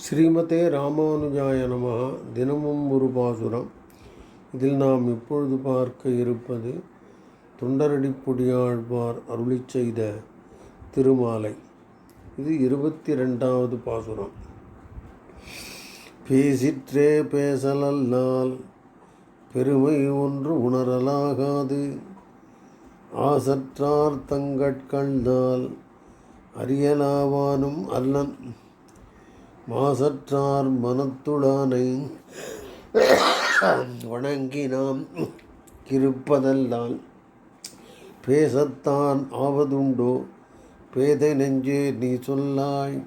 ஸ்ரீமதே ராமானுஜாய நம தினமும் ஒரு பாசுரம். இதில் நாம் இப்பொழுது பார்க்க இருப்பது தொண்டரடிப்பொடியாழ்வார் அருளி செய்த திருமாலை. இது இருபத்தி ரெண்டாவது பாசுரம். பேசிற்றே பேசலல்லால் பெருமை ஒன்று உணரலாகாது. ஆசற்றார் தங்கட்கண்டால் அறியலாவானும் அல்லன். மாசற்றார் மனத்துடானை வணங்கி நாம் இருப்பதல்லால் பேசத்தான் ஆவதுண்டோ? பேதை நெஞ்சே நீ சொல்லாய்.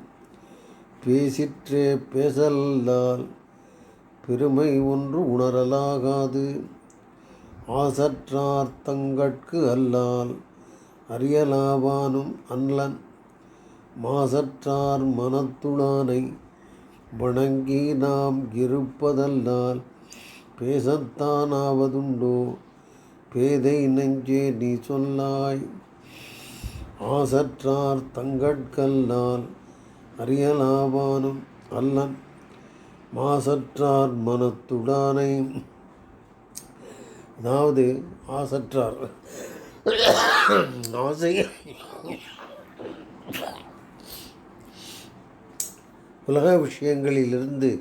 பேசிற்றே பேசல்லால் பெருமை ஒன்று உணரலாகாது. ஆசற்றார் தங்கட்கு அல்லால் அறியலாவானும் அல்லன் மாசற்றார் மனத்துளானை வணங்கி நாம் இருப்பதல்லால் பேசத்தானாவதுண்டோ? பேதை நெஞ்சே நீ சொல்லாய். ஆசற்றார் தங்கட்கல்லால் அறியலாவானும் அல்லன். மாசற்றார் மனத்துடானை அதாவது ஆசற்றார். ஆசை. உலக விஷயங்களிலிருந்து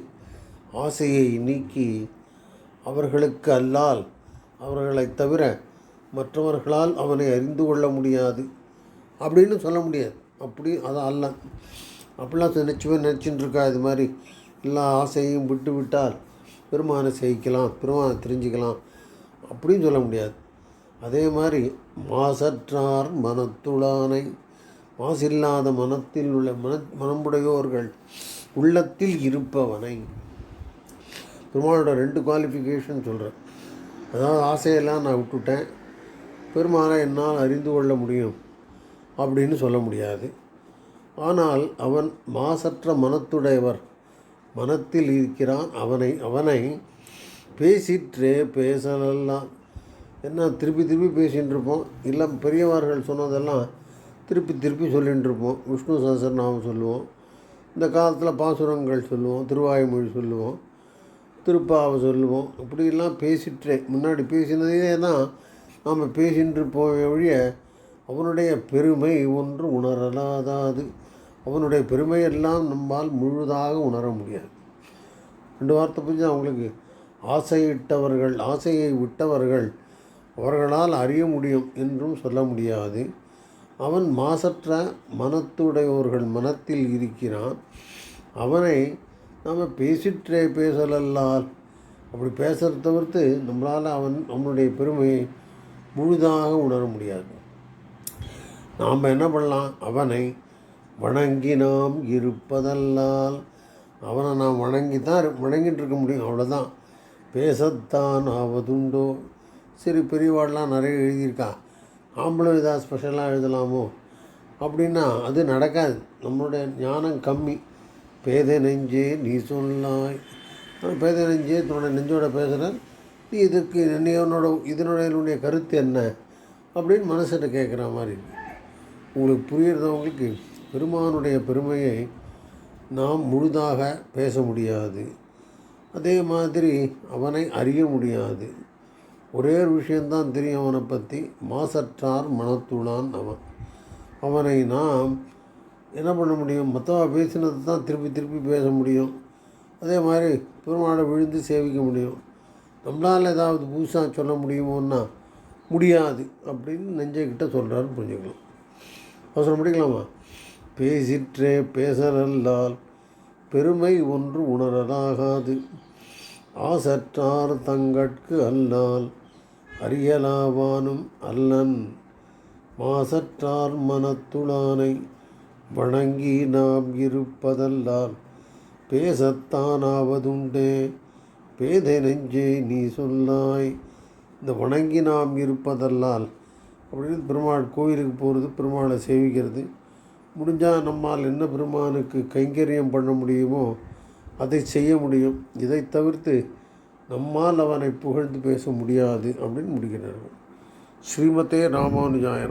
ஆசையை நீக்கி அவர்களுக்கு அல்லால் அவர்களைத் தவிர மற்றவர்களால் அவனை அறிந்து கொள்ள முடியாது. அப்படின்னு சொல்ல முடியாது. அப்படி அது அல்ல. அப்படிலாம் நினச்சுவே நினச்சின்னு இருக்கா இது மாதிரி. எல்லா ஆசையும் விட்டு விட்டால் பெருமானை சேவிக்கலாம் பெருமானை தெரிஞ்சுக்கலாம். அப்படின்னு சொல்ல முடியாது. அதே மாதிரி மாசற்றார் மனத்துளானை மாசில்லாத மனத்தில் உள்ள மன மனமுடையோர்கள் உள்ளத்தில் இருப்பவனை. பெருமாளோட ரெண்டு குவாலிஃபிகேஷன் சொல்கிறேன் அதாவது ஆசையெல்லாம் நான் விட்டுட்டேன். பெருமாளை என்னால் அறிந்து கொள்ள முடியும் அப்படின்னு சொல்ல முடியாது. ஆனால் அவன் மாசற்ற மனத்துடையவர். மனத்தில் இருக்கிறான் அவனை அவனை பேசிற்றே பேசலாம் என்ன திருப்பி திருப்பி பேசிகிட்டு இருப்போம் இல்லை பெரியவர்கள் சொன்னதெல்லாம் திருப்பி திருப்பி சொல்லிகிட்டு இருப்போம் விஷ்ணு சஹஸ்ரநாமம் சொல்லுவோம். இந்த காலத்தில் பாசுரங்கள் சொல்லுவோம் திருவாய்மொழி சொல்லுவோம் திருப்பாவை சொல்லுவோம். இப்படிலாம் பேசிட்டே முன்னாடி பேசினதே தான் நாம் பேசின்று போக ஒழிய அவனுடைய பெருமை ஒன்று உணரலாதாது. அவனுடைய பெருமையெல்லாம் நம்மால் முழுதாக உணர முடியாது. ரெண்டு வார்த்தை புரிஞ்சு அவங்களுக்கு ஆசையிட்டவர்கள் ஆசையை விட்டவர்கள் அவர்களால் அறிய முடியும் என்றும் சொல்ல முடியாது. அவன் மாசற்ற மனத்துடையோர்கள் மனத்தில் இருக்கிறான். அவனை நாம் பேசிற்றே பேசலல்லால் அப்படி பேசுகிறத தவிர்த்து நம்மளால் அவன் நம்மளுடைய பெருமையை முழுதாக உணர முடியாது. நாம் என்ன பண்ணலாம்? அவனை வணங்கி நாம் இருப்பதல்லால். அவனை நாம் வணங்கி தான் வணங்கிட்டு இருக்க முடியும். அவ்வளோதான் பேசத்தான் ஆவதுண்டோ? சரி பெரியவாடெலாம் நிறைய எழுதியிருக்கா. ஆம்பளும் இதாக ஸ்பெஷலாக எழுதலாமோ? அப்படின்னா அது நடக்காது. நம்மளுடைய ஞானம் கம்மி. பேதை நெஞ்சே நீ சொல்லாய். பேதை நெஞ்சே தன்னோட நெஞ்சோட பேசுகிற நீ இதுக்கு என்னையோனோட இதனுடைய கருத்து என்ன? அப்படின்னு மனசிட்ட கேட்குற மாதிரி. உங்களுக்கு புரியுறதவங்களுக்கு பெருமானுடைய பெருமையை நாம் முழுதாக பேச முடியாது. அதே மாதிரி அவனை அறிய முடியாது. ஒரே ஒரு விஷயந்தான் தெரியும் அவனை பற்றி மாசற்றார் மனத்துளான் அவன். அவனை நாம் என்ன பண்ண முடியும்? மற்றவா பேசினது தான் திருப்பி திருப்பி பேச முடியும். அதே மாதிரி பெருமாளை விழுந்து சேவிக்க முடியும். நம்மளால் ஏதாவது புதுசாக சொல்ல முடியுமோன்னா முடியாது அப்படின்னு நெஞ்சைக்கிட்ட சொல்கிறாருன்னு புரிஞ்சுக்கலாம். அவசரம் முடிக்கலாமா பேசிற்றே பேசறல்லால் பெருமை ஒன்று உணரலாகாது. ஆசற்றார் தங்கட்கு அல்லால் அறியலாவானும் அல்லன் மாசற்றார் மனத்துளானை வணங்கி நாம் இருப்பதல்லால் பேசத்தானாவதுண்டே. பேதை நெஞ்சே நீ சொல்லாய். இந்த வணங்கி நாம் இருப்பதல்லால் அப்படின்னு பெருமாள் கோயிலுக்கு போகிறது பெருமாளை சேவிக்கிறது. முடிஞ்சால் நம்மால் என்ன பெருமானுக்கு கைங்கரியம் பண்ண முடியுமோ அதை செய்ய முடியும். இதை தவிர்த்து நம்மால் அவனை புகழ்ந்து பேச முடியாது அப்படின்னு முடிக்கிறார்கள் ஸ்ரீமதே ராமானுஜாய